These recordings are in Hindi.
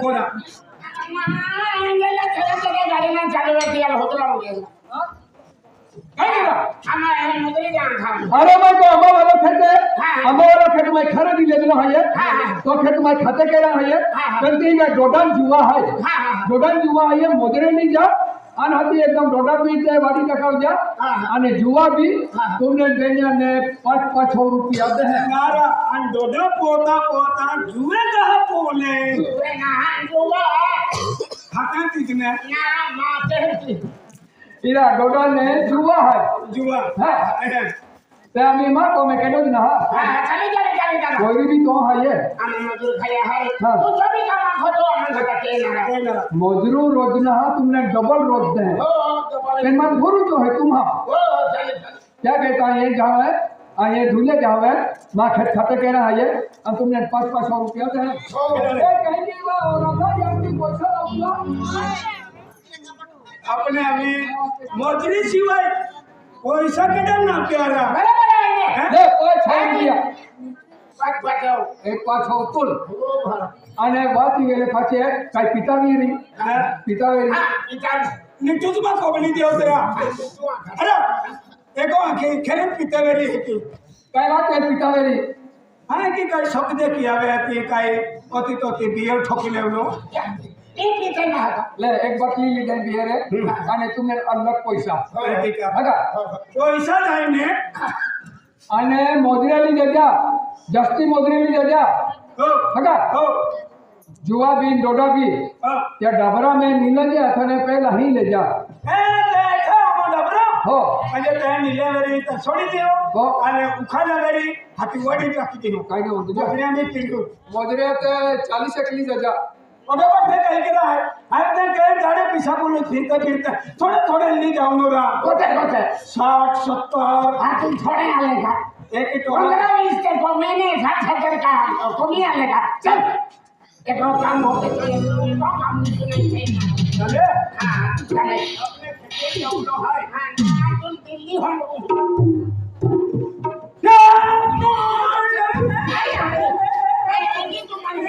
कोरा अरे मैं तो अम्मा वाला खेत है। हाँ। अम्मा वाला खेत में खरा भी ले देना है। हाँ, हाँ। तो खेत में खाते के रहा है। ये हाँ, मैं जोडन जुआ है। हाँ, हाँ। जुआ है मोदरे नहीं जा। અને હતી એકદમ ડોડા બી તે વાડી ટકાવજા અને જુવા બી તમને બેન્યા ને પાંચ પાંચ સો રૂપિયા દે મારા અને ડોડા પોતા પોતા જુએ કહ બોલે જુએ ના જુવા હાકા મા ના માતે ઇરા ડોડા ને જુવા હે જુવા. હા. તે અમે માં તો મે કેડો ના હા. ચાલી જાય कोई भी तो है ये। मजरू रोजना तुमने डबल रोज दे। भूरू जो है तुम हाँ। क्या कहता है ये जाओ है? आ ये धुले जाओ है? माँ खेत खाते कह रहा है ये। अब तुमने पाँच पाँच सौ रुपया दे। ए, कहीं की बात हो? रहा था यार की पैसा लगला પાછો અતુલ અને વાંચી ગયેલે પાછી કઈ પિતાવી રહી પિતાવી રહી નીચુમાં કોબલી દેવ દયા અરે એકો આખી ખેર પિતાવેરી હતી કઈ વાત એ પિતાવેરી હા કે કઈ શોખ દેખી આવે હતી કઈ ઓતી તોતી બિયર ઠોકી લેવલો લે એક બટલી લીધે બિયરે અને તુમે અલગ પૈસા પૈસા થાય ને અને મોજરેલી જગ્યા जस्ती मोदी में जा जुआ भी डोडा भी या डबरा में नील गया था पहला ही ले जा। हो अजय तय नीले वरी तो छोड़ी दियो। हो। अरे उखाना वरी हाथी वाड़ी पे आती दियो। काय के बोलते जा मोदरे में पिंडो। मोदरे तो चालीस एकली जजा अबे पर ते कहीं के रहा है हर ते जाने पीछा बोलो फिरते फिरते। थोड़े थोड़े नहीं जाऊँगा रा कोटे कोटे साठ सत्तर। हाथी थोड़े आलेगा मोदरे ते चालीस एकली जजा ओके पण ते काही केलं आहे अरे ते काही गाड्या पिसा बोलून फिरता फिरता थोडे थोडे नी जाऊन रा साठ सत्तर एक एक टोला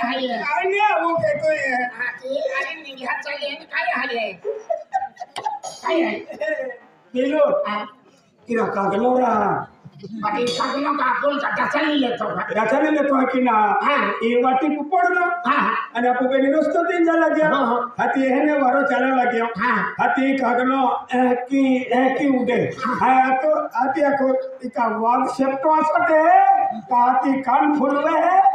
झाले आपले खेळी बिहार चालले आणि काय हाल आहे काय आहे गेलो तिला कागलो रा वाटी कागलो का आपण चालली येतो रचाने येतो की ना ये वाटी पडलो आणि आपण काही रस्तो तीन झाला गया हाती हे ने वारो चाला लाग्यो हाती कागलो की की उडे हाय आतो आती आको इका वाग शब्द वासते का हाती कान फुलवे है।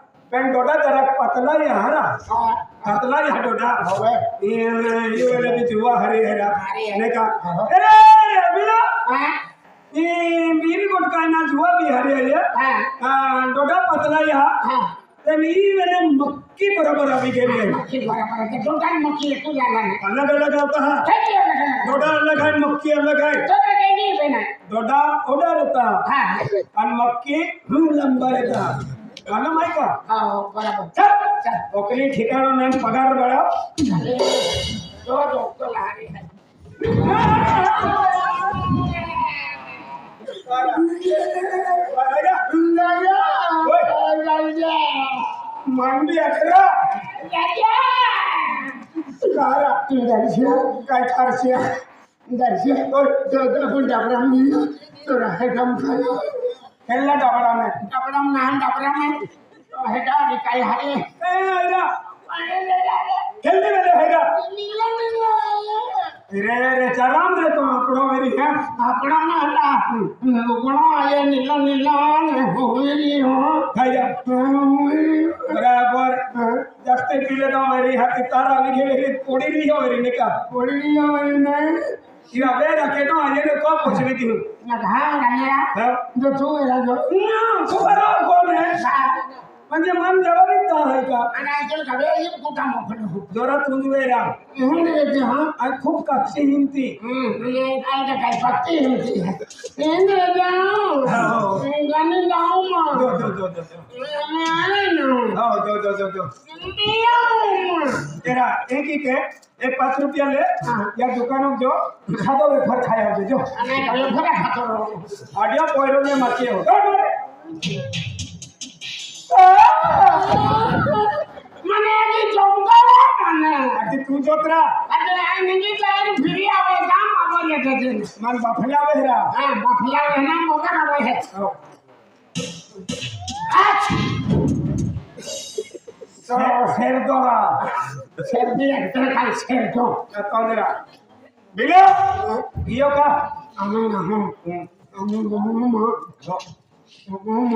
पेन डोडा जरा पतला ही हरा और पतला ही डोडा होवे ये ये वाला भी जुआ हरे हरा। ने का हाँ। अरे अभिला हाँ ये बीरी गोट का ना जुआ भी हरे हरे हाँ हाँ डोडा पतला ही हा हाँ ते नी मैंने मक्की बराबर अभी के लिए मक्खी बराबर है टाइम मक्खी है तू जाना है अलग अलग होता है है ना डोडा अलग है मक्की अलग है तो नहीं पहना डोडा ओडा रहता हाँ और मक्की लंबा रहता मालूम है? का हाँ बराबर। चल। चल। ओकली ठिकाना नाम पगार दो तो ला रही है मांडी अकरा कारा काय कारशिया खेलना डबड़ा में ए आइरा खेलने में रहेगा रे रे चलाम रे तो अपनो मेरी है खाइया बराबर जास्त पीले तो मेरी हाथी तारा भी घेरे थोड़ी नहीं हो मेरी निका वेरा के नो ये ने को पूछ रही थी ना कहा गनेरा हाँ जो तू मेरा जो ना खबर कौन है म्हणजे मन जवाबी तो है का ana ಇವ ಬೇಡ ಕೇಟೋ ಅದೇನೋ ಕೋಪ ಸಿಗತಿವಿ ಹಂಗಲ್ಲ ಇದು ಚೂ ಇಲ್ಲ ಇದು ಸೂಪರ್ ಕೋಣೆ ha आज खूप काक्षी हिंती hmm ne ai da kai fatti hin ti ihun da yake ha gani da जो umma जो जो जो जो ne ai no हाँ जो जो जो जो biya umma तेरा एक ही के एक पाँच रुपया ले या दुकानों जो खादो वेफर खाया जो जो ana ka bai fara fatoro idea पोयरो में मचे हो मने की जोंगा रे मने अरे तू जोतरा अरे आई नहीं जाए फ्री आवे काम आवे ले दे दे मार बफला वे रा हाँ बफला वे ना मगर आवे है आज तो शेर दो रा शेर भी अंतर का शेर दो तो दे रा बिलो यो का अमन हम अमन हम हम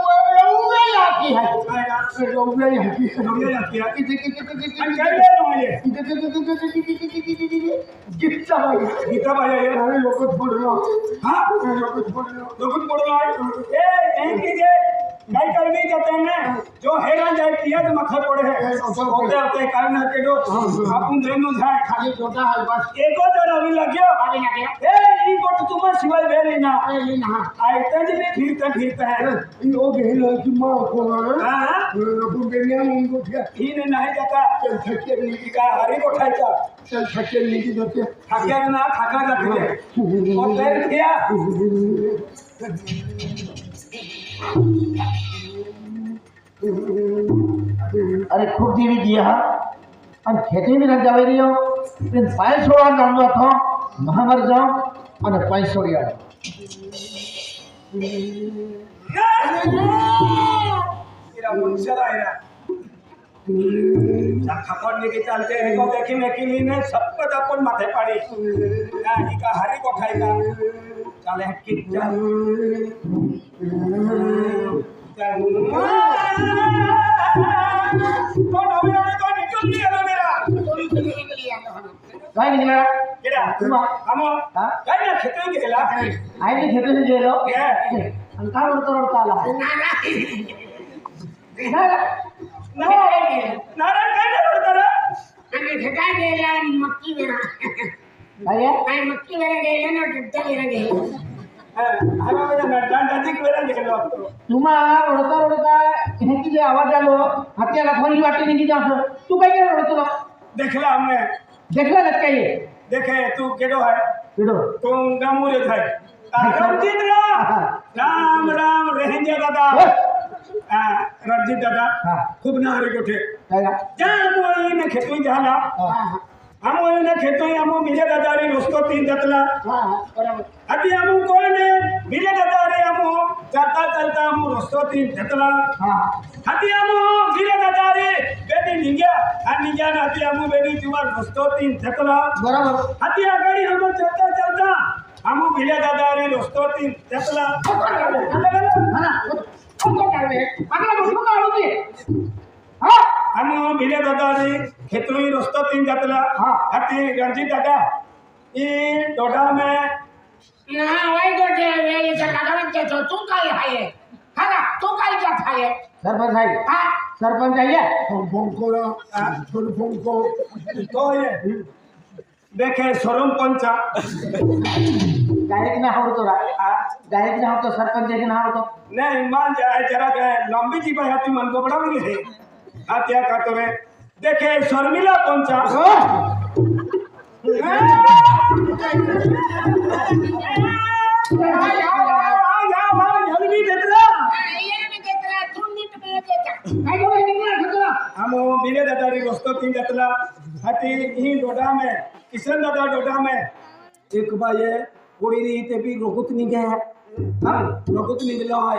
लय लाठी आहे लवलेली हाती लोकच पडलो हा लोकच पडलो लोकच पडलो आहे ಕೈಕರ್ಮಿ ಜೊತೆನೆ ಜೋ ಹೇಳನ್ ಜಾತಿಯ ಮಖ ಪಡೆ ಹೋಗದೆ ಆತೆ ಕಾರಣ ಹಾಕೆ ಜೋ ಅಪುನ್ ರೇನು ಧಾಯ ಖಾಲಿ ಕೋಟಾ ಹೈ ಬಸ್ ಏಕೋ ತರ ಅವಿ ಲಗ್ಯೋ ಅವಿ ಲಗ್ಯೋ ಏ ಈ ಕೊಟ್ಟು ತುಮ ಸಿವೈ ಬೇರೆ ನಾ ಬೇರೆ ನಾ ಆಯ ತಂಜ ಬಿ ಫಿರ್ತ ಫಿರ್ತ ಹೈ ಈ ಓ ಗೆಹಲ ಕಿ ಮಾ ಕೋ ಹಾ ಅಪುನ್ ಬೆನಿಯಾ ಮುಂಗು ಠೆ ಈನೆ ನಾಯ ಜತಾ ಚಲ್ ಥಕ್ಕೆ ನೀತಿ ಕಾ ಹರಿ ಕೊಠಾಯ ಚಾ चल थके नीचे धरते थके ना थका करते और देर किया अरे खूब जीवी दिया अब खेती भी न जावे रियो इन लेकिन पाए छोड़ा नाम था महामर जाओ अरे पाए छोड़िया चलते हैं तो को सब माथे पड़ी। हाँ, का हरी को। खाएगा তাহলে কিকটা ನಾರಾಯಣ ಮಕ್ಕಿ ಬೇಡ ನಾನು ಮಕ್ಕಿ ಬರಂಗೆ ಇಲ್ಲ ನಾವು ಟ್ರಿಪ್ಟಲ್ಲಿ ಇರಂಗೆ ಇಲ್ಲ तुम्हा रडता रडता दादा रणजित दादा खूप ଆମ એને ખેતોય ଆମ ବିଜେ ଦାଦାରେ રુસ્તો તીન જતલા અતિ આમો કોઈને બીજે દાદારી આમો ચાલતા ચાલતા આમો રુસ્તો તીન જતલા અતિ આમો બીજે દાદારી બેટી નીંગ્યા આ નીંગ્યા ને અતિ આમો બેટી જુવાર રુસ્તો તીન જતલા બરાબર અતિ આગળ આમો ચાલતા ચાલતા આમો બીજે દાદારી રુસ્તો તીન જતલા આગળ આગળ આગળ આગળ આગળ हम विले दादाजी खेतरी रस्तो तीन जातला। हाँ। हती रंजीत दादा। ये डोडा में ना वही डोडे वे ये सकारण के जो तू काल हाये है ना? तू काल क्या थाये सरपंच हाये हाँ। सरपंच हाये फ़ोन फ़ोन को ना हाँ। फ़ोन फ़ोन को तो ये देखे सोरम पंचा। डायरेक्ट ना हाउ तो डायरेक्ट ना हाउ तो सरपंच के ना हाउ तो। नहीं मान जाए जरा के लंबी जीवन है तू मन को बड़ा भी है आत्या का तो देखे शर्मिला पंचा। हाँ। हाँ। दादा में दादा में। एक बार ते भी नहीं गया नहीं गया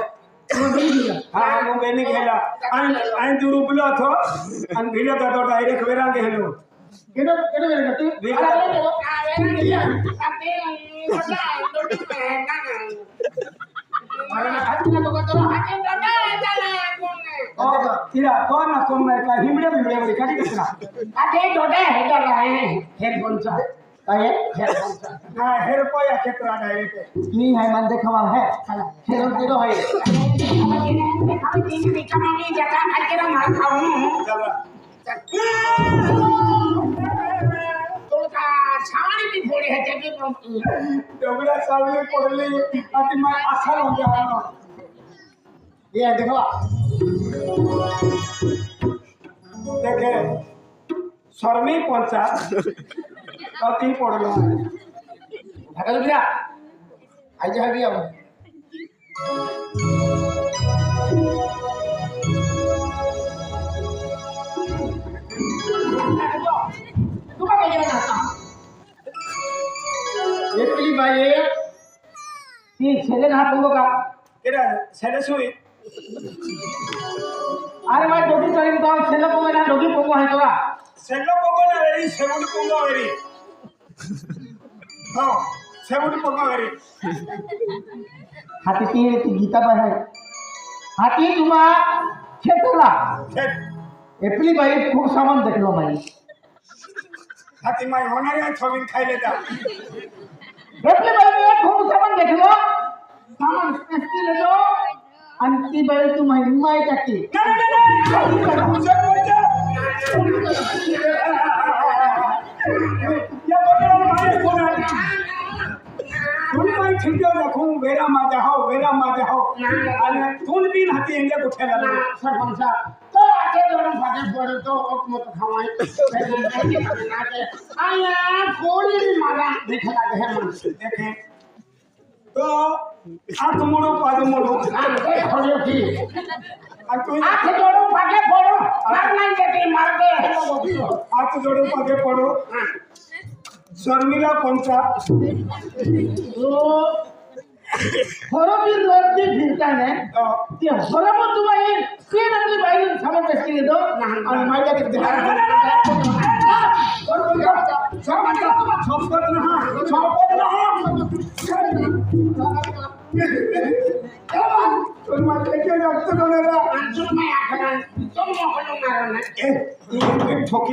हाँ वो मैंने गेला अन अन दूर उपलो थो अन भिलो तो डायरेक्ट वेरा गेलो केडो केडो वेरे गती वेरा तिरा तो ना कोण नाही का हिमडे बिमडे वरी काढी कसला काय ना हेर पाया क्षेत्र डायरेक्ट मी है मन देखवा है हेरो तेरो है हम तीन बिकना नहीं जाता खा के मार खाऊं तुमका सावली भी फोड़ी है जब डबरा सावली पड़ली अति मैं असल हो गया ये देखो देखे शर्मी पंचायत তাতেই পড়ল। ঢাকা যাবি না? আইজা হাবি আমার એટલી ભાઈ એ છેલે ના પૂરો કા એરા છેલે સુઈ আরে ভাই ডগি চালিয়ে দাও ছেলে পোঙ্গো না ডগি পোঙ্গো হয় তোরা ছেলে পোঙ্গো না রে সেগুন হ্যাঁ সেবুটি পঙ্গ বেরি হাতি কি কি গীতা পায় হাতি তোমা খেতলা এপ্লি ভাই খুব সামান দেখলো ভাই হাতি মাই হোনারে ছবি খাইলে যা এপ্লি ভাই খুব সামান দেখলো সামান এসকি লেলো আন্তি ভাই তুমি হিমাই কাটি छिंडो रखू वेरा मा जाओ वेरा मा जाओ अने तुन भी हती इंगे कुठे लगे। सर हमसा तो आके दोनों फाटे फोड़े तो ओक मत खावाई आया कोड़ी भी मारा। देखे लगे है मन देखे। तो हाथ मोड़ो पाद मोड़ो। हरियो की। आठ जोड़ो पाके पड़ो। मार नहीं देते मार दे आठ जोड़ो पाके पड़ो। हाँ। शर्मिला पंचा। ओ ಹೊರಬಿ ನೋಡ್ತಿ ತಿಂತಾನೆ ಹೊರಬ ತುಂಬಾ ಏನ್ ಏನಂದ್ರೆ ಬಾಯಿನ ಸಮಂಜಸ್ಕಿರೋದು ಅವ್ನು ಮಾಡ್ಲಿಕ್ಕೆ ঠকি